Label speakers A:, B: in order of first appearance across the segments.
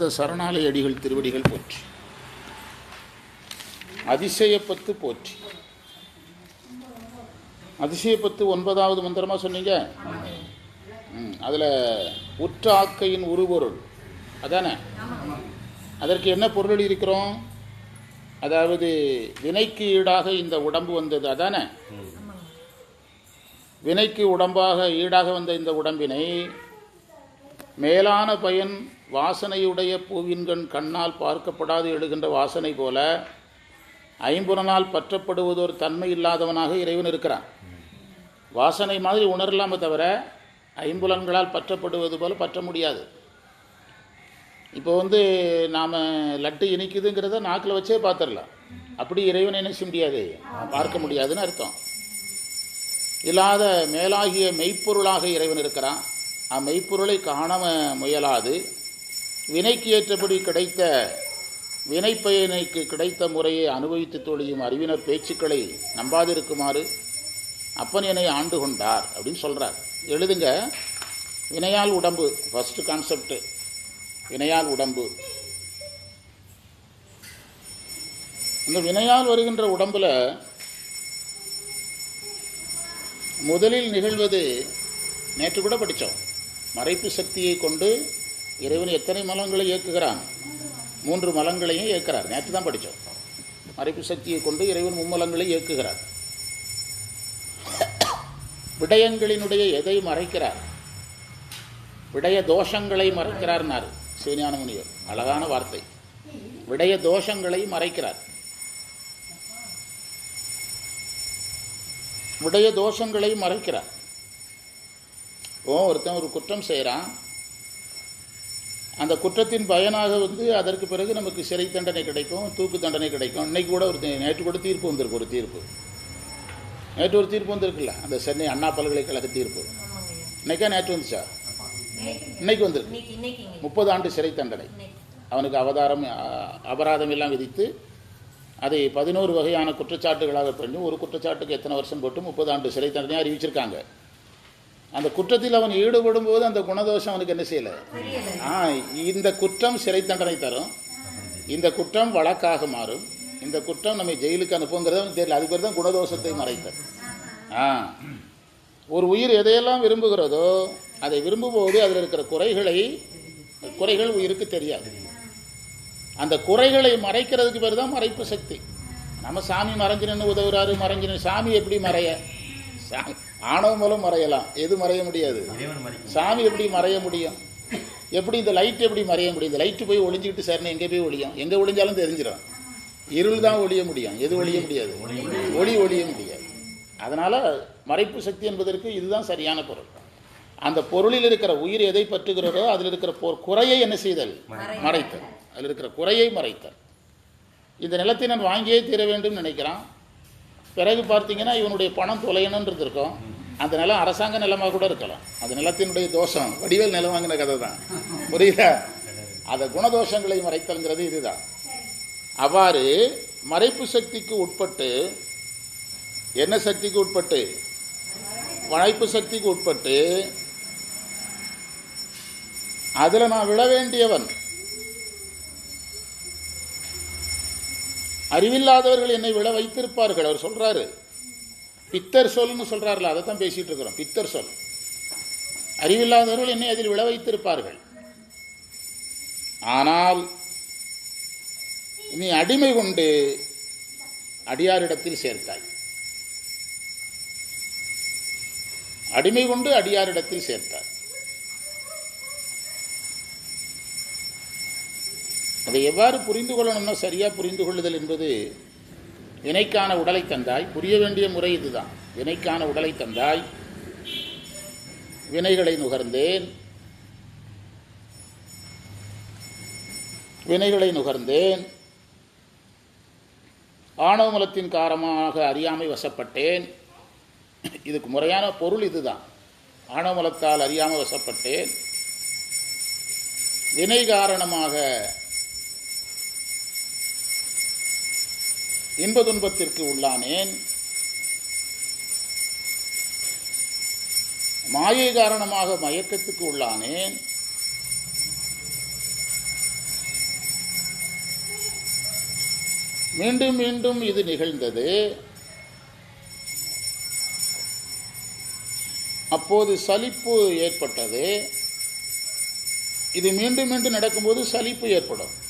A: இந்த சரணாலய அடிகள் திருவடிகள் போற்றி. அதிசயப்பத்து போற்றி. அதிசயப்பத்து ஒன்பதாவது மந்திரமா சொன்னீங்க? அதில் அதுல உற்ற ஆக்கையின் உருபொருள். அதானே? அதற்கு என்ன பொருள் இருக்கிறோம்? அதாவது வினைக்கு ஈடாக இந்த உடம்பு வந்தது அதானே? வினைக்கு உடம்பாக ஈடாக வந்த இந்த உடம்பினை மேலான பயன் வாசனையுடைய பூவின்கண் கண்ணால் பார்க்கப்படாது எழுகின்ற வாசனை போல ஐம்புலனால் பற்றப்படுவதோர் தன்மை இல்லாதவனாக இறைவன் இருக்கிறான். வாசனை மாதிரி உணரலாமே தவிர ஐம்புலன்களால் பற்றப்படுவது போல பற்ற முடியாது. இப்போ வந்து நாம் லட்டு இனிக்குதுங்கிறத நாக்கில் வச்சே பார்த்துடலாம். அப்படி இறைவனை நினைச்ச முடியாது. பார்க்க முடியாதுன்னு அர்த்தம். இல்லாத மேலாகிய மெய்ப்பொருளாக இறைவன் இருக்கிறான். அம்மெய்ப்பொருளை காண முயலாது. வினைக்கு ஏற்றபடி கிடைத்த வினைப்பயனுக்கு கிடைத்த முறையை அனுபவித்து தொழியும் அறிவினர் பேச்சுக்களை நம்பாதிருக்குமாறு அப்பன் என்னை ஆண்டு கொண்டார் அப்படின்னு சொல்கிறார் எழுதுங்க. வினையால் உடம்பு ஃபஸ்ட்டு கான்செப்டு வினையால் உடம்பு. இந்த வினையால் வருகின்ற உடம்புல முதலில் நிகழ்வது நேற்று கூட படித்தோம் மறைப்பு சக்தியை கொண்டு இறைவன் எத்தனை மலங்களை இயக்குகிறான் மூன்று மலங்களையும் இயக்குறார் நேற்று தான் படித்தோம் மறைப்பு சக்தியை கொண்டு இறைவன் மும்மலங்களை இயக்குகிறார் விடயங்களினுடைய எதை மறைக்கிறார்? விடய தோஷங்களை மறைக்கிறார்னார் சிவஞான முனிவர். அழகான வார்த்தை. விடய தோஷங்களை மறைக்கிறார். விடய தோஷங்களை மறைக்கிறார். ஓ ஒருத்தன் ஒரு குற்றம் செய்கிறான் அந்த குற்றத்தின் பயனாக வந்து அதற்கு பிறகு நமக்கு சிறை தண்டனை கிடைக்கும் தூக்கு தண்டனை கிடைக்கும். இன்னைக்கு கூட ஒரு நேற்று கூட தீர்ப்பு வந்திருக்கு ஒரு தீர்ப்பு. நேற்று ஒரு தீர்ப்பு வந்திருக்குல்ல அந்த சென்னை அண்ணா பல்கலைக்கழக தீர்ப்பு. இன்னைக்கா நேற்று வந்துச்சா? இன்னைக்கு வந்திருக்கு. முப்பது ஆண்டு சிறை தண்டனை. அவனுக்கு அவதாரம் அபராதம் எல்லாம் விதித்து அதை பதினோரு வகையான குற்றச்சாட்டுகளாக பண்ணி ஒரு குற்றச்சாட்டுக்கு எத்தனை வருஷம் போட்டு முப்பது ஆண்டு சிறை தண்டனை அறிவிச்சிருக்காங்க. அந்த குற்றத்தில் அவன் ஈடுபடும் போது அந்த குணதோஷம் அவனுக்கு என்ன செய்யலை? ஆ இந்த குற்றம் சிறை தண்டனை தரும். இந்த குற்றம் வழக்காக மாறும். இந்த குற்றம் நம்மை ஜெயிலுக்கு அனுப்புங்கிறது அவனுக்கு தெரியல. அது பேர் தான் குணதோஷத்தை மறைத்தல். ஆ. ஒரு உயிர் எதையெல்லாம் விரும்புகிறதோ அதை விரும்பும்போது அதில் இருக்கிற குறைகளை குறைகள் உயிருக்கு தெரியாது. அந்த குறைகளை மறைக்கிறதுக்கு பேர் தான் மறைப்பு சக்தி. நம்ம சாமி மறைஞ்சு நின்று உதவுறாரு மறைஞ்சு சாமி எப்படி மறைய? சாமி ஆணவ மூலம் மறையலாம். எது மறைய முடியாது? சாமி எப்படி மறைய முடியும்? எப்படி இந்த லைட் எப்படி மறைய முடியும்? இந்த லைட்டு போய் ஒளிஞ்சிக்கிட்டு சரின்னு எங்கே போய் ஒளியும்? எங்கே ஒளிஞ்சாலும் தெரிஞ்சிடும் இருள் தான் ஒளிய முடியும். எது ஒளிய முடியாது? ஒளி ஒளிய முடியாது. அதனால மறைப்பு சக்தி என்பதற்கு இதுதான் சரியான பொருள். அந்த பொருளில் இருக்கிற உயிர் எதை பற்றுகிறதோ அதில் இருக்கிற குறையை என்ன செய்தல்? மறைத்தல். அதில் இருக்கிற குறையை மறைத்தல். இந்த நிலத்தை நான் வாங்கியே தீர வேண்டும் நினைக்கிறான். பிறகு பார்த்தீங்கன்னா இவனுடைய பணம் தொலையணுன்றது இருக்கும் அந்த நிலம் அரசாங்க நிலமாக கூட இருக்கலாம். அந்த நிலத்தினுடைய தோஷம். வடிவேல் நிலம் வாங்கின கதை தான். புரியுதா? அந்த குணதோஷங்களை மறைத்தல்ங்கிறது இதுதான். அவ்வாறு மறைப்பு சக்திக்கு உட்பட்டு என்ன சக்திக்கு உட்பட்டு? மறைப்பு சக்திக்கு உட்பட்டு அதில் நான் விழ வேண்டியவன் அறிவில்லாதவர்கள் என்னை விழ வைத்திருப்பார்கள். அவர் சொல்றாரு. பித்தர் சொல்னு சொல்றாருல அதை தான் பேசிட்டு இருக்கிறோம். பித்தர் சொல். அறிவில்லாதவர்கள் என்னை அதில் விழ வைத்திருப்பார்கள். ஆனால் நீ அடிமை கொண்டு அடியாரிடத்தில் சேர்த்தாய். அடிமை கொண்டு அடியாரிடத்தில் சேர்த்தாய். அதை எவ்வாறு புரிந்து கொள்ளணும்னா சரியாக புரிந்து கொள்ளுதல் என்பது வினைக்கான உடலை தந்தாய். புரிய வேண்டிய முறை இதுதான். வினைக்கான உடலை தந்தாய். வினைகளை நுகர்ந்தேன். வினைகளை நுகர்ந்தேன். ஆணவமலத்தின் காரணமாக அறியாமை வசப்பட்டேன். இதுக்கு முறையான பொருள் இதுதான். ஆணவமலத்தால் அறியாமல் வசப்பட்டேன். வினை காரணமாக இன்ப துன்பத்திற்கு உள்ளானேன். மாயை காரணமாக மயக்கத்துக்கு உள்ளானேன். மீண்டும் மீண்டும் இது நிகழ்ந்தது. அப்போது சலிப்பு ஏற்பட்டது. இது மீண்டும் மீண்டும் நடக்கும்போது சலிப்பு ஏற்படும்.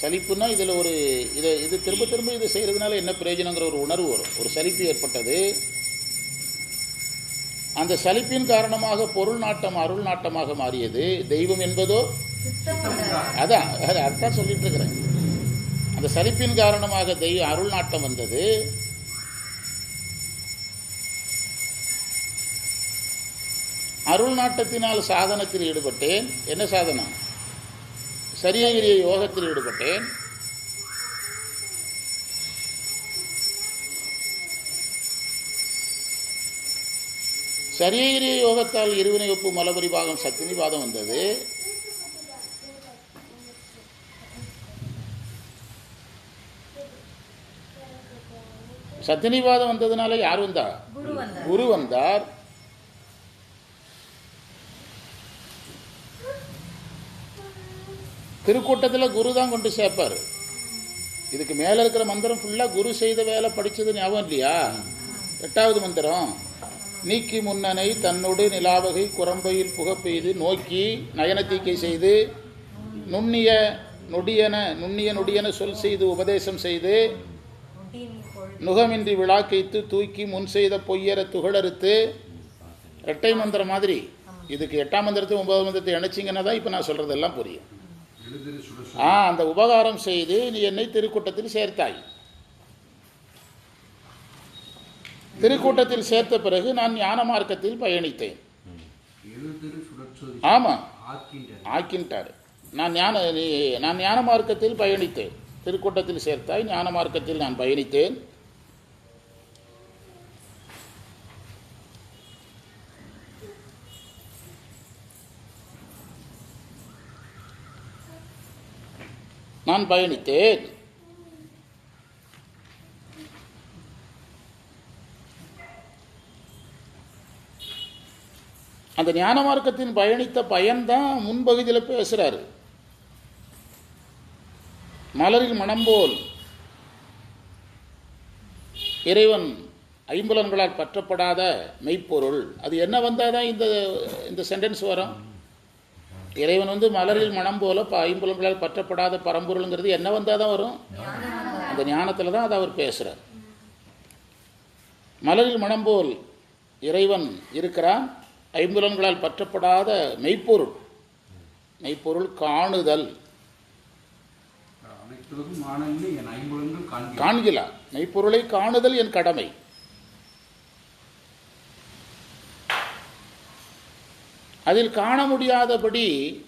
A: சலிப்புன்னா இதில் ஒரு இதை இது திரும்ப திரும்ப இதை செய்கிறதுனால என்ன பிரயோஜனங்கிற ஒரு உணர்வு வரும். ஒரு சலிப்பு ஏற்பட்டது. அந்த சலிப்பின் காரணமாக பொருள் நாட்டம் அருள் நாட்டமாக மாறியது. தெய்வம் என்பதோ? அதான் அது அதான் சொல்லிட்டு இருக்கிறேன் அந்த சலிப்பின் காரணமாக தெய்வ அருள் நாட்டம் வந்தது. அருள் நாட்டத்தினால் சாதனத்தில் ஈடுபட்டேன். என்ன சாதனம்? சரியகிரிய யோகத்தில் ஈடுபட்டேன். சரியகிரிய யோகத்தால் இருவினை ஒப்பு மலபரிபாகம் சத்தினிவாதம் வந்தது. சத்தினிவாதம் வந்ததுனால யார் வந்தா
B: குரு வந்தார்
A: குரு வந்தார் திருக்கூட்டத்தில் குரு தான் கொண்டு சேர்ப்பார். இதுக்கு மேலே இருக்கிற மந்திரம் ஃபுல்லாக குரு செய்த வேலை படித்தது ஞாபகம் இல்லையா? எட்டாவது மந்திரம் நீக்கி முன்னனை தன்னோடு நிலாவகை குரம்பையில் புகப்பெய்து நோக்கி நயனத்தீக்கை செய்து நுண்ணிய நொடியன நுண்ணிய நொடியன சொல் செய்து உபதேசம் செய்து நுகமின்றி விழாக்கைத்து தூக்கி முன் செய்த பொய்யர துகளறுத்து இரட்டை மந்திரம் மாதிரி. இதுக்கு எட்டாம் மந்திரத்தையும் ஒன்பதாம் மந்திரத்தை இணைச்சிங்கன்னா தான் இப்போ நான் சொல்கிறதெல்லாம் புரியும். ஆ அந்த உபகாரம் செய்து நீ என்னை திருக்கூட்டத்தில் சேர்த்தாய். திருக்கூட்டத்தில் சேர்த்த பிறகு நான் ஞான மார்க்கத்தில் பயணித்தேன். ஆமாம்
C: ஆக்கின்ற
A: ஆக்கின்ட்டார் நான் ஞான நான் ஞான மார்க்கத்தில் பயணித்தேன். திருக்கூட்டத்தில் சேர்த்தாய் ஞான மார்க்கத்தில் நான் பயணித்தேன். நான் பயணித்தேன். அந்த ஞான மார்க்கத்தின் பயணித்த பயன்தான் முன்பகுதியில் பேசுகிறாரு மலரில் மணம்போல் இறைவன் ஐம்புலன்களால் பற்றப்படாத மெய்ப்பொருள். அது என்ன வந்தால் தான் இந்த இந்த சென்டென்ஸ் வரும்? இறைவன் வந்து மலரில் மனம் போல ப ஐம்புலன்களால் பற்றப்படாத பரம்பொருளுங்கிறது என்ன வந்தால் தான் வரும்? அந்த ஞானத்தில் தான் அதை அவர் பேசுகிறார் மலரில் மனம் போல் இறைவன் இருக்கிறான். ஐம்புலன்களால் பற்றப்படாத மெய்ப்பொருள். மெய்ப்பொருள் காணுதல். காண்கிறார் மெய்ப்பொருளை காணுதல் என் கடமை. அதில் காண முடியாதபடி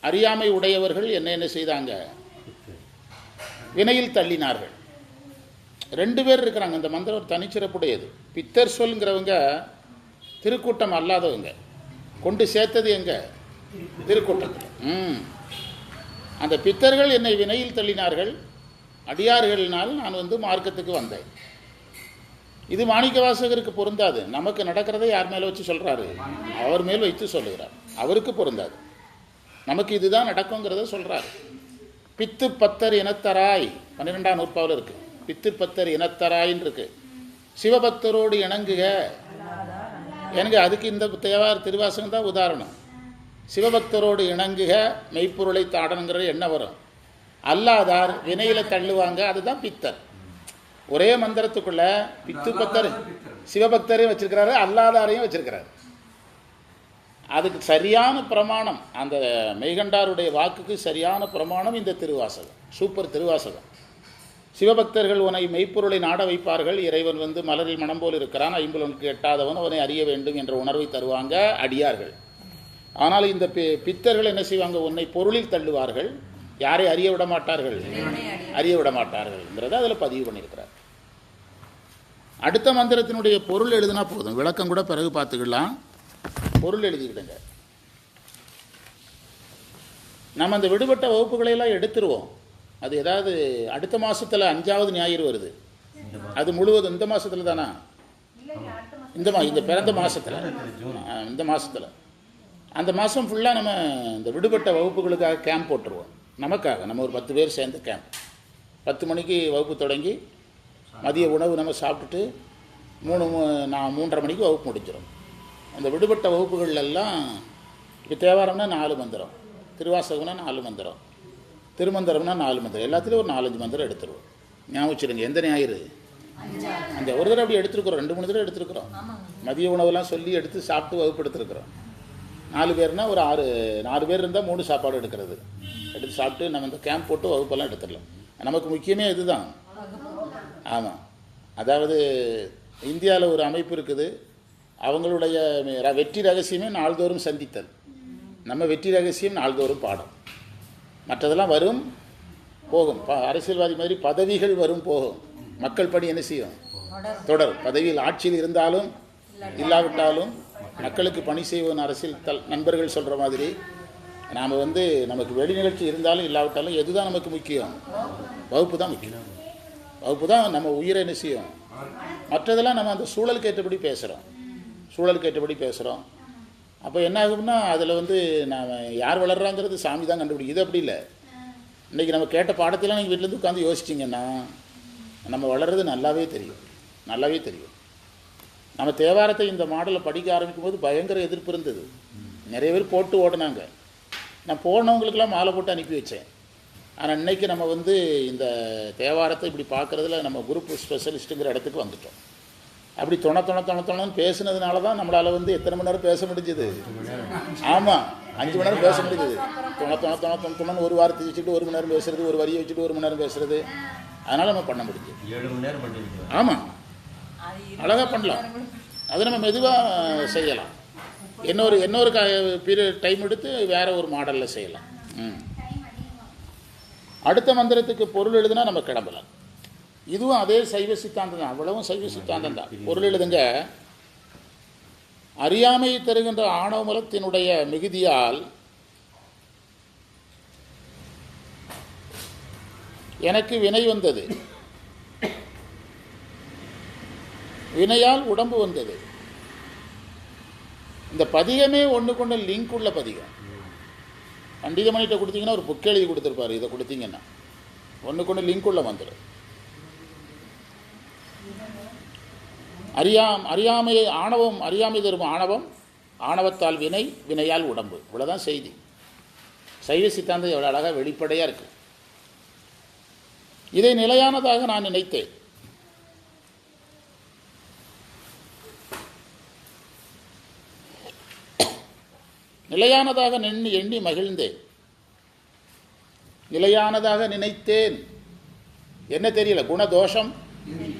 A: அறியாமை உடையவர்கள் என்ன என்ன செய்தாங்க? வினையில் தள்ளினார்கள். ரெண்டு பேர் இருக்கிறாங்க. இந்த மந்திரம் ஒரு தனிச்சிறப்புடையது. பித்தர் சொல்ங்கிறவங்க திருக்கூட்டம் அல்லாதவங்க. கொண்டு சேர்த்தது எங்க? திருக்கூட்டத்தில். ம். அந்த பித்தர்கள் என்னை வினையில் தள்ளினார்கள். அடியார்களினால் நான் வந்து மார்க்கத்துக்கு வந்தேன். இது மாணிக்க வாசகருக்கு பொருந்தாது. நமக்கு நடக்கிறதை யார் மேலே வச்சு சொல்கிறாரு அவர் மேல் வைத்து சொல்லுகிறார். அவருக்கு பொருந்தாது. நமக்கு இதுதான் நடக்குங்கிறத சொல்கிறாரு பித்து பத்தர் இனத்தராய். பன்னிரெண்டாம் நூற்பாவில் இருக்கு. பித்து பத்தர் இனத்தராயின்னு இருக்கு. சிவபக்தரோடு இணங்குக. எனக்கு அதுக்கு இந்த தேவார் திருவாசகம் தான் உதாரணம். சிவபக்தரோடு இணங்குக மெய்ப்பொருளை தாடணுங்கிற என்ன வரும்? அல்லாதார் வினையில தள்ளுவாங்க அதுதான் பித்தர். ஒரே மந்திரத்துக்குள்ள பித்து பத்தர். சிவபக்தரையும் வச்சிருக்கிறாரு அல்லாதாரையும் வச்சிருக்கிறாரு. அதுக்கு சரியான பிரமாணம் அந்த மெய்கண்டாருடைய வாக்குக்கு சரியான பிரமாணம் இந்த திருவாசகம் சூப்பர் திருவாசகம். சிவபக்தர்கள் உன்னை மெய்ப்பொருளை நாட வைப்பார்கள் இறைவன் வந்து மலரில் மனம் போல் இருக்கிறான் ஐம்புலனுக்கு எட்டாதவன் அவனை அறிய வேண்டும் என்ற உணர்வை தருவாங்க அடியார்கள். ஆனால் இந்த பி- பித்தர்கள் என்ன செய்வாங்க? உன்னை பொருளில் தள்ளுவார்கள். யாரை அறிய விட மாட்டார்கள் அறிய விட மாட்டார்கள்ங்கிறத அதில் பதிவு பண்ணியிருக்கிறார். அடுத்த மந்திரத்தினுடைய பொருள் எழுதுனா போதும். விளக்கம் கூட பிறகு பார்த்துக்கலாம் பொருள் எழுதிக்கிடுங்க. நம்ம அந்த விடுபட்ட வகுப்புகளையெல்லாம் எடுத்துருவோம். அது ஏதாவது அடுத்த மாதத்தில் அஞ்சாவது ஞாயிறு வருது. அது முழுவதும் இந்த மாதத்தில் தானா? இந்த மா இந்த பிறந்த மாதத்தில் இந்த மாதத்தில் அந்த மாதம் ஃபுல்லாக நம்ம இந்த விடுபட்ட வகுப்புகளுக்காக கேம்ப் போட்டுருவோம். நமக்காக. நம்ம ஒரு பத்து பேர் சேர்ந்து கேம்ப் பத்து மணிக்கு வகுப்பு தொடங்கி மதிய உணவு நம்ம சாப்பிட்டுட்டு மூணு மூ- நான் மூன்றரை மணிக்கு வகுப்பு முடிஞ்சிடும் அந்த விடுபட்ட வகுப்புகள்லாம் இப்போ தேவாரம்னா நாலு மந்திரம் திருவாசகம்னா நாலு மந்திரம் திருமந்திரம்னா நாலு மந்திரம் எல்லாத்துலேயும் ஒரு நாலஞ்சு மந்திரம் எடுத்துருவோம். ஞாபகம் வச்சுருங்க எந்த ஞாயிறு? அந்த ஒரு தடவை அப்படி எடுத்துருக்குறோம் ரெண்டு மூணு தடவை எடுத்துருக்குறோம். மதிய உணவுலாம் சொல்லி எடுத்து சாப்பிட்டு வகுப்பு எடுத்துருக்குறோம் நாலு பேர்னா ஒரு ஆறு நாலு பேர் இருந்தால் மூணு சாப்பாடு எடுக்கிறது. எடுத்து சாப்பிட்டு நம்ம இந்த கேம்ப் போட்டு வகுப்பெல்லாம் எடுத்துடலாம். நமக்கு முக்கியமே இதுதான். ஆமாம் அதாவது இந்தியாவில் ஒரு அமைப்பு இருக்குது. அவங்களுடைய வெற்றி ரகசியமே நாள்தோறும் சந்தித்தல். நம்ம வெற்றி ரகசியம் நாள்தோறும் பாடம். மற்றதெல்லாம் வரும் போகும். ப அரசியல்வாதி மாதிரி பதவிகள் வரும் போகும். மக்கள் பணி என்ன செய்யும்? தொடரும். பதவியில் ஆட்சியில் இருந்தாலும் இல்லாவிட்டாலும் மக்களுக்கு பணி செய்வோம் அரசியல் தல் நண்பர்கள் சொல்கிற மாதிரி. நாம் வந்து நமக்கு வெளி நிகழ்ச்சி இருந்தாலும் இல்லாவிட்டாலும் எதுதான் நமக்கு முக்கியம்? வகுப்பு தான் முக்கியம். வகுப்பு தான் நம்ம உயிரை என்ன செய்யும் மற்றதெல்லாம் நம்ம அந்த சூழலுக்கு ஏற்றபடி பேசுகிறோம் சூழலுக்கு ஏற்றபடி பேசுகிறோம் அப்போ என்ன ஆகும்னா அதில் வந்து நாம் யார் வளர்றாங்கிறது சாமி தான் கண்டுபிடிக்கும். இது அப்படி இல்லை. இன்றைக்கி நம்ம கேட்ட பாடத்தெல்லாம் நீங்கள் வீட்டிலேருந்து உட்காந்து யோசிச்சிங்கன்னா நம்ம வளர்றது நல்லாவே தெரியும். நல்லாவே தெரியும். நம்ம தேவாரத்தை இந்த மாடலில் படிக்க ஆரம்பிக்கும் போது பயங்கர எதிர்ப்பு இருந்தது. நிறைய பேர் போட்டு ஓடினாங்க. நான் போனவங்களுக்கெல்லாம் மாலை போட்டு அனுப்பி வச்சேன். ஆனால் இன்னைக்கு நம்ம வந்து இந்த தேவாரத்தை இப்படி பார்க்குறதுல நம்ம குரூப் ஸ்பெஷலிஸ்ட்டுங்கிற இடத்துக்கு வந்துட்டோம். அப்படி தொண தொண தொண தொணன்னு பேசுனதுனால தான் நம்மளால் வந்து எத்தனை மணி நேரம் பேச முடிஞ்சது? ஆமாம் அஞ்சு மணி நேரம் பேச முடிஞ்சது. தொண தொண தொண தொண தொணன்னு ஒரு வாரத்தை வச்சுட்டு ஒரு மணி நேரம் பேசுறது ஒரு வரியை வச்சுட்டு ஒரு மணி நேரம் பேசுறது. அதனால் நம்ம பண்ண முடிஞ்சது.
D: ஏழு மணி நேரம்
A: ஆமாம் அழகாக பண்ணலாம். அதை நம்ம மெதுவாக செய்யலாம். இன்னொரு இன்னொரு க பீரியட் டைம் எடுத்து வேற ஒரு மாடலில் செய்யலாம். ம். அடுத்த மந்திரத்துக்கு பொருள் எழுதுனா நம்ம கிளம்பலாம். இதுவும் அதே சைவ சித்தாந்தம் தான். அவ்வளவும் சைவ சித்தாந்தம் தான். பொருள் எழுதுங்க. அறியாமை தருகின்ற ஆணவ மலத்தினுடைய மிகுதியால் எனக்கு வினை வந்தது. வினையால் உடம்பு வந்தது. இந்த பதிகமே ஒன்று கொண்ட லிங்க் உள்ள பதிகம். பண்டிதமணிகிட்ட கொடுத்தீங்கன்னா ஒரு புக் எழுதி கொடுத்துருப்பாரு. இதை கொடுத்தீங்கன்னா. ஒன்று கொண்டு லிங்க் உள்ள வந்துடும் அறியாம் அறியாமையை ஆணவம் அறியாமை தரும் ஆணவம் ஆணவத்தால் வினை வினையால் உடம்பு. இவ்வளோதான் செய்தி. சைவ சித்தாந்தம் எவ்வளோ அழகாக வெளிப்படையாக இருக்கு. இதை நிலையானதாக நான் நினைத்தேன். நிலையானதாக நின்று எண்ணி மகிழ்ந்தேன். நிலையானதாக நினைத்தேன். என்ன தெரியல? குணதோஷம்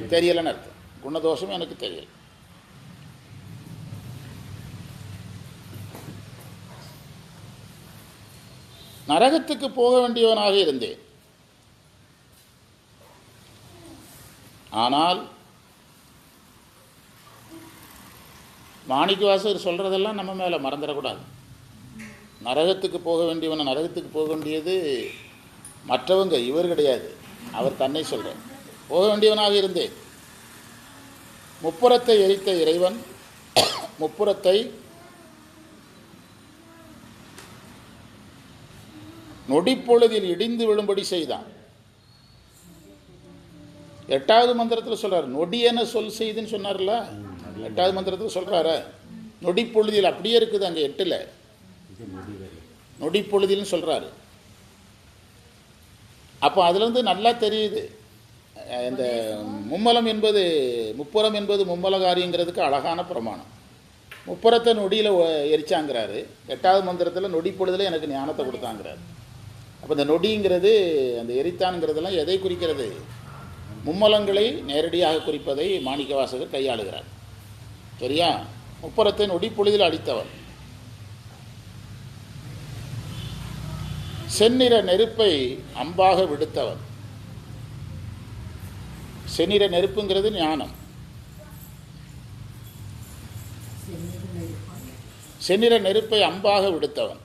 A: தெரியலன்னு அர்த்தம். குணதோஷம் எனக்கு தெரியல. நரகத்துக்கு போக வேண்டியவனாக இருந்தேன். ஆனால் மாணிக்கவாசர் சொல்கிறதெல்லாம் நம்ம மேலே மறந்துடக்கூடாது. நரகத்துக்கு போக வேண்டியவனை நரகத்துக்கு போக வேண்டியது மற்றவங்க இவர் கிடையாது. அவர் தன்னை சொல்கிறார் போக வேண்டியவனாக இருந்தேன் முப்புறத்தை எரித்த இறைவன் முப்புறத்தை நொடிப்பொழுதில் இடிந்து விழும்படி செய்தான். எட்டாவது மந்திரத்தில் சொல்றார் நொடி என சொல் செய்துன்னு சொன்னார்ல? எட்டாவது மந்திரத்தில் சொல்றாரு? நொடிப்பொழுதில் அப்படியே இருக்குது அங்கே எட்டில். நொடிப்பொழுதில்னு சொல்கிறாரு அப்போ அதுலேருந்து நல்லா தெரியுது. இந்த மும்மலம் என்பது முப்புறம் என்பது மும்மலகாரிங்கிறதுக்கு அழகான பிரமாணம். முப்புறத்தை நொடியில் எரிச்சாங்கிறாரு. எட்டாவது மந்திரத்தில் நொடி பொழுதில் எனக்கு ஞானத்தை கொடுத்தாங்கிறாரு. அப்போ இந்த நொடிங்கிறது அந்த எரித்தான்ங்கிறதெல்லாம் எதை குறிக்கிறது? மும்மலங்களை நேரடியாக குறிப்பதை மாணிக்கவாசகர் கையாளுகிறார். சரியா? முப்புறத்தை நொடி பொழுதில் அடித்தவர். செந்நிற நெருப்பை அம்பாக விடுத்தவர் செந்நிற நெருப்புங்கிறது ஞானம். செந்நிற நெருப்பை அம்பாக விடுத்தவன்.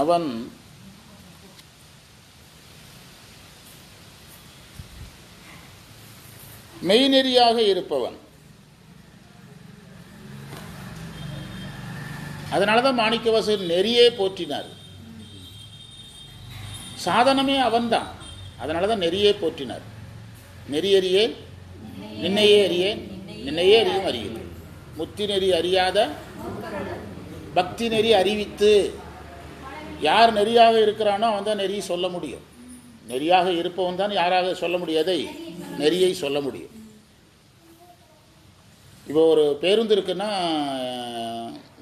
A: அவன் மெய்நெறியாக இருப்பவன். அதனால தான் மாணிக்கவாசகர் நெறியே போற்றினார். சாதனமே அவன்தான். அதனால தான் நெறியே போற்றினார். நெறியறியே நின்னையே அறியே நின்னையே அறியும் அறியும். முத்தி நெறி அறியாத பக்தி நெறி அறிவித்து யார் நெறியாக இருக்கிறானோ அவன் தான் நெறி சொல்ல முடியும். நெறியாக இருப்பவன் தான் யாராக சொல்ல முடியாதை நெறியை சொல்ல முடியும். இப்போ ஒரு பேருந்து இருக்குன்னா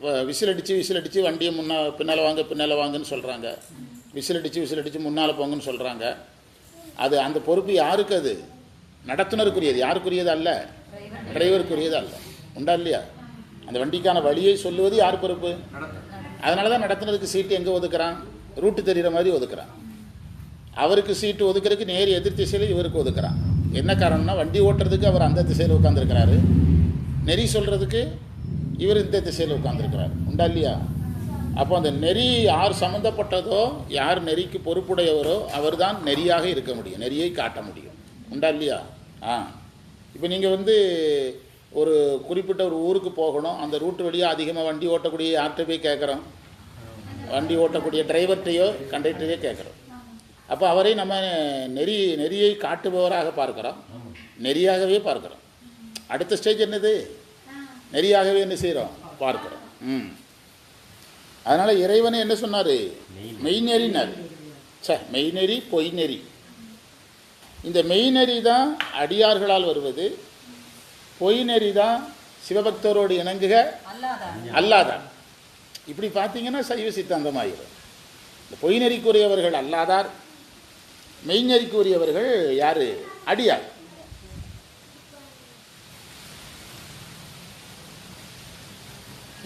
A: விசில் அடித்து விசில் அடித்து வண்டியை முன்னா பின்னால் வாங்க பின்னால் வாங்கன்னு சொல்கிறாங்க விசில் அடித்து விசில் அடித்து முன்னால் போங்கன்னு சொல்கிறாங்க அது அந்த பொறுப்பு யாருக்கு அது? நடத்துனருக்குரியது. யாருக்குரியது அல்ல? டிரைவருக்குரியது அல்ல. உண்டா இல்லையா? அந்த வண்டிக்கான வழியை சொல்லுவது யார் பொறுப்பு? அதனால தான் நடத்துனதுக்கு சீட்டு எங்கே ஒதுக்குறான்? ரூட்டு தெரிகிற மாதிரி ஒதுக்குறான். அவருக்கு சீட்டு ஒதுக்குறதுக்கு நேர் எதிர் திசையில் இவருக்கு ஒதுக்குறான். என்ன காரணம்னா வண்டி ஓட்டுறதுக்கு அவர் அந்த திசையில் உட்காந்துருக்கிறாரு நெறி சொல்கிறதுக்கு இவர் இந்த திசையில் உட்காந்துருக்கிறார் உண்டா இல்லையா? அப்போ அந்த நெறி யார் சம்மந்தப்பட்டதோ யார் நெறிக்கு பொறுப்புடையவரோ அவர்தான் நெறியாக இருக்க முடியும். நெறியை காட்ட முடியும். உண்டா இல்லையா? ஆ. இப்போ நீங்கள் வந்து ஒரு குறிப்பிட்ட ஒரு ஊருக்கு போகணும். அந்த ரூட்டு வழியாக அதிகமாக வண்டி ஓட்டக்கூடிய யார்கிட்ட போய் கேட்குறோம்? வண்டி ஓட்டக்கூடிய டிரைவர்கிட்டையோ கண்டக்டரையோ கேட்குறோம். அப்போ அவரை நம்ம நெறி நெறியை காட்டுபவராக பார்க்குறோம். நெறியாகவே பார்க்குறோம். அடுத்த ஸ்டேஜ் என்னது? நெறியாகவே என்ன செய்கிறோம் பார்க்குறோம். ம். அதனால் இறைவனை என்ன சொன்னார்? மெய்நெறினார் சே மெய்நெறி பொய்நெறி இந்த மெய்நெறி தான் அடியார்களால் வருவது. பொய்நெறி தான் சிவபக்தரோடு இணங்குக. அல்லாதார். இப்படி பார்த்தீங்கன்னா சைவ சித்தாந்தமாயிரும். இந்த பொய்நெறிக்குரியவர்கள் அல்லாதார். மெய்நெறிக்குரியவர்கள் யாரு? அடியார்.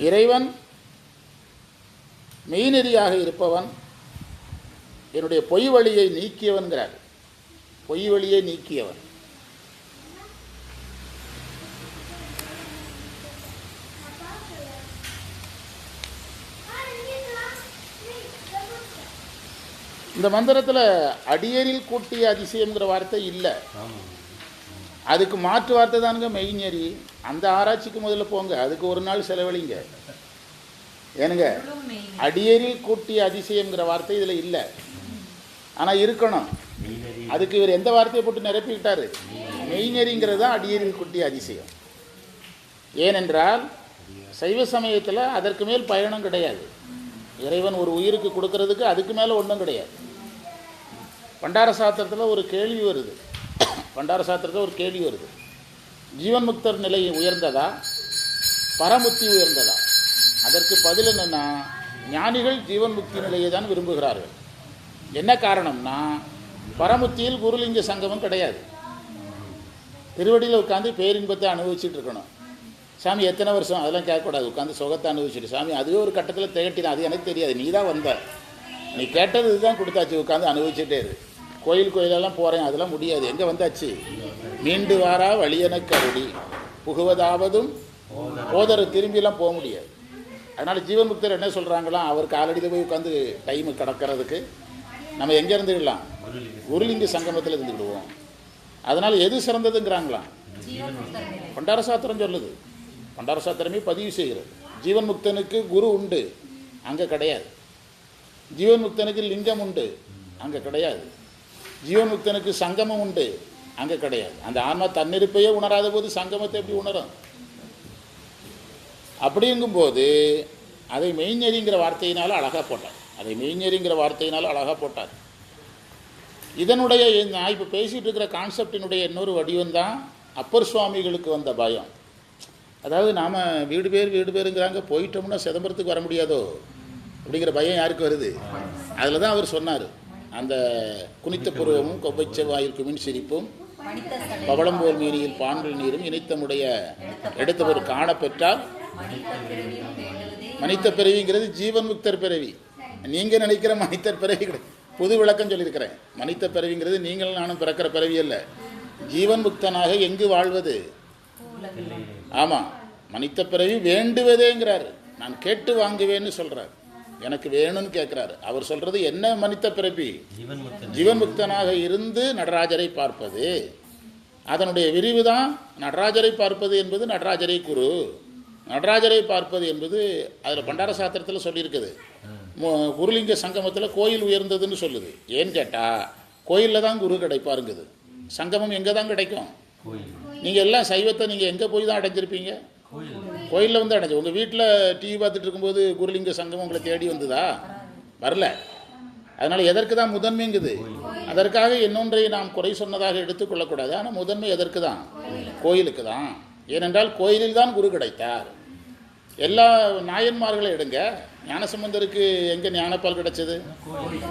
A: இறைவன் மெய்நெறியாக இருப்பவன் என்னுடைய பொய் வழியை நீக்கியவன்கிறார். பொய் வழியை நீக்கியவன் இந்த மந்திரத்தில் அடியரில் கூட்டிய அதிசயம்ங்கிற வார்த்தை இல்லை. அதுக்கு மாற்று வார்த்தை தானுங்க மெய்ஞரி அந்த ஆராய்ச்சிக்கு முதல்ல போங்க. அதுக்கு ஒரு நாள் செலவழிங்க. ஏனுங்க அடியரில் கூட்டிய அதிசயம்ங்கிற வார்த்தை இதில் இல்லை. ஆனால் இருக்கணும். அதுக்கு இவர் எந்த வார்த்தையை போட்டு நிரப்பிக்கிட்டாரு? மெய்ஞரிங்கிறது தான் அடியரில் கூட்டிய அதிசயம். ஏனென்றால் சைவ சமயத்தில் அதற்கு மேல் பயணம் கிடையாது. இறைவன் ஒரு உயிருக்கு கொடுக்கறதுக்கு அதுக்கு மேலே ஒன்றும் கிடையாது. பண்டார சாத்திரத்தில் ஒரு கேள்வி வருது. பண்டார சாத்திரத்தில் ஒரு கேள்வி வருது. ஜீவன் முக்தர் நிலை உயர்ந்ததா? பரமுத்தி உயர்ந்ததா? அதற்கு பதில் என்னென்னா ஞானிகள் ஜீவன் முக்தி நிலையை தான் விரும்புகிறார்கள். என்ன காரணம்னா பரமுத்தியில் குருலிங்க சங்கமம் கிடையாது. திருவடியில் உட்காந்து பேரின்பத்தை அனுபவிச்சுட்டு இருக்கணும். சாமி எத்தனை வருஷம்? அதெல்லாம் கேட்கக்கூடாது. உட்காந்து சுகத்தை அனுபவிச்சுட்டு. சாமி அதுவே ஒரு கட்டத்தில் திகட்டினா அது எனக்கு தெரியாது. நீ தான் வந்த. நீ கேட்டது இதுதான் கொடுத்தாச்சு. உட்காந்து அனுபவிச்சுட்டே இரு. கோயில் கோயிலெல்லாம் போகிறேன் அதெல்லாம் முடியாது. எங்கே வந்தாச்சு? மீண்டு வாரா வழியென கருடி புகுவதாவதும் போதர் திரும்பிலாம் போக முடியாது. அதனால் ஜீவன் முக்தர் என்ன சொல்கிறாங்களாம் அவருக்கு காலடியில் போய் உட்காந்து டைமு கடக்கிறதுக்கு நம்ம எங்கே இருந்துக்கலாம் குருலிங்க சங்கமத்தில் இருந்துக்கிடுவோம் அதனால் எது சிறந்ததுங்கிறாங்களாம்
B: ஜீவன்
A: பண்டார சாத்திரம் சொல்லுது. பண்டார சாத்திரமே பதிவு செய்கிறது. ஜீவன் முக்தனுக்கு குரு உண்டு. அங்கே கிடையாது. ஜீவன் முக்தனுக்கு லிங்கம் உண்டு. அங்கே கிடையாது. ஜீவன் முக்தனுக்கு சங்கமம் உண்டு. அங்கே கிடையாது. அந்த ஆன்மா தன்னிருப்பையே உணராத போது சங்கமத்தை எப்படி உணரும்? அப்படிங்கும்போது அதை மெய்ஞரிங்கிற வார்த்தையினால் அழகாக போட்டார். அதை மெய்ஞரிங்கிற வார்த்தையினால் அழகாக போட்டார். இதனுடைய நான் இப்போ பேசிகிட்டு இருக்கிற கான்செப்டினுடைய இன்னொரு வடிவம் தான் அப்பர் சுவாமிகளுக்கு வந்த பயம். அதாவது நாம் வீடு பேர் வீடு பேருங்கிறாங்க போயிட்டோம்னா சிதம்பரத்துக்கு வர முடியாதோ? அப்படிங்கிற பயம் யாருக்கு வருது? அதில் தான் அவர் சொன்னார். அந்த குனித்த புருவமும் கொவ்வை வாயில் குமின் சிரிப்பும் பவளம்போர் மீனியில் பாண்கள் நீரும் இணைத்தமுடைய எடுத்தவர் காணப்பெற்றால்
B: மனித
A: பிறவிங்கிறது ஜீவன் முக்தர் பிறவி. நீங்கள் நினைக்கிற மனிதர் பிறவி கிடையாது புது விளக்கம் சொல்லியிருக்கிறேன். மனித பிறவிங்கிறது நீங்கள் நானும் பிறக்கிற பிறவி அல்ல. ஜீவன் முக்தனாக எங்கு வாழ்வது? ஆமாம் மனித பிறவி வேண்டுவதேங்கிறார். நான் கேட்டு வாங்குவேன்னு சொல்கிறார் எனக்கு வேணும்னு கேட்குறாரு அவர் சொல்கிறது என்ன மனித பிறவி ஜீவன் முக்தனாக இருந்து நடராஜரை பார்ப்பது. அதனுடைய விரிவு தான் நடராஜரை பார்ப்பது என்பது நடராஜரை குரு. நடராஜரை பார்ப்பது என்பது அதில் பண்டார சாத்திரத்தில் சொல்லியிருக்குது. குருலிங்க சங்கமத்தில் கோயில் உயர்ந்ததுன்னு சொல்லுது. ஏன்னு கேட்டால் கோயிலில் தான் குரு கிடைப்பாருங்குது. சங்கமம் எங்கே தான் கிடைக்கும்? நீங்கள் எல்லாம் சைவத்தை நீங்கள் எங்கே போய் தான் அடைஞ்சிருப்பீங்க? கோயிலில் வந்து அடைஞ்சு உங்கள் வீட்டில் டிவி பார்த்துட்டு இருக்கும்போது குருலிங்க சங்கம் உங்களை தேடி வந்ததா? வரல. அதனால் எதற்கு தான் முதன்மைங்குது அதற்காக இன்னொன்றை நாம் குறை சொன்னதாக எடுத்துக்கொள்ளக்கூடாது ஆனால் முதன்மை எதற்கு தான்? கோயிலுக்கு தான். ஏனென்றால் கோயிலில் தான் குரு கிடைத்தார். எல்லா நாயன்மார்களை எடுங்க. ஞானசம்பந்தருக்கு எங்கே ஞானப்பால் கிடைச்சது?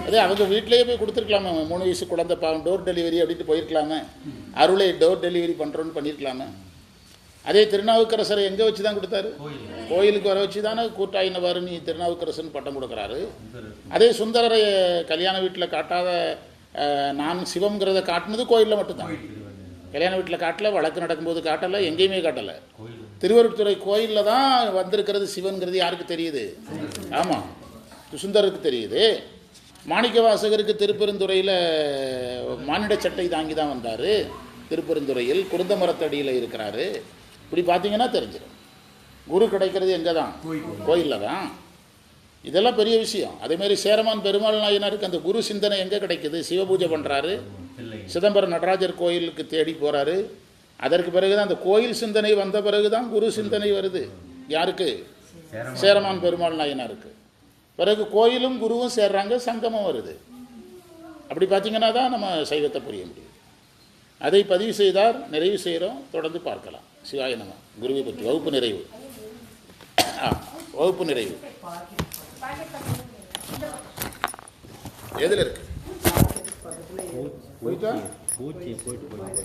A: அதே அவங்க வீட்டிலேயே போய் கொடுத்துருக்கலாமே. மூணு வயசு குழந்தை பாவம் டோர் டெலிவரி அப்படின்ட்டு போயிருக்கலாமே. அருளை டோர் டெலிவரி பண்ணுறோன்னு பண்ணியிருக்கலாமே அதே திருநாவுக்கரசரை எங்கே வச்சு தான் கொடுத்தாரு? கோயிலுக்கு. வர வச்சு தானே கூட்டாயினவாறு நீ திருநாவுக்கரசன் பட்டம் கொடுக்குறாரு. அதே சுந்தரரை கல்யாண வீட்டில் காட்டாத நான் சிவம்ங்கிறத காட்டினது கோயிலில் மட்டும்தான். கல்யாண வீட்டில் காட்டல வழக்கு நடக்கும்போது காட்டலை எங்கேயுமே காட்டலை. திருவருட்துறை கோயிலில் தான் வந்திருக்கிறது சிவன்கிறது யாருக்கு தெரியுது? ஆமாம் சுந்தருக்கு தெரியுது. மாணிக்க வாசகருக்கு திருப்பெருந்துறையில் மானிட சட்டை தாங்கி தான் வந்தார். திருப்பெருந்துறையில் குருந்த மரத்தடியில் இருக்கிறாரு. இப்படி பார்த்தீங்கன்னா தெரிஞ்சிடும். குரு கிடைக்கிறது எங்கே தான் கோயிலில். தான் இதெல்லாம் பெரிய விஷயம். அதேமாரி சேரமான் பெருமாள் நாயனாருக்கு அந்த குரு சிந்தனை எங்கே கிடைக்குது? சிவபூஜை பண்ணுறாரு சிதம்பரம் நடராஜர் கோயிலுக்கு தேடி போகிறாரு அதற்கு பிறகு தான் அந்த கோயில் சிந்தனை வந்த பிறகு தான் குரு சிந்தனை வருது. யாருக்கு? சேரமான். பெருமாள் நாயனாருக்கு. பிறகு கோயிலும் குருவும் சேர்றாங்க சங்கமம் வருது. அப்படி பார்த்தீங்கன்னா தான் நம்ம சைவத்தை புரிய முடியும். அதை பதிவு செய்தார் நிறைவு செய்கிறோம் தொடர்ந்து பார்க்கலாம். சிவாய நம. குருவை பற்றி வகுப்பு நிறைவு. ஆ, வகுப்பு நிறைவு. எதில் இருக்கு? போயிட்டா
D: போயிட்டு போயிட்டு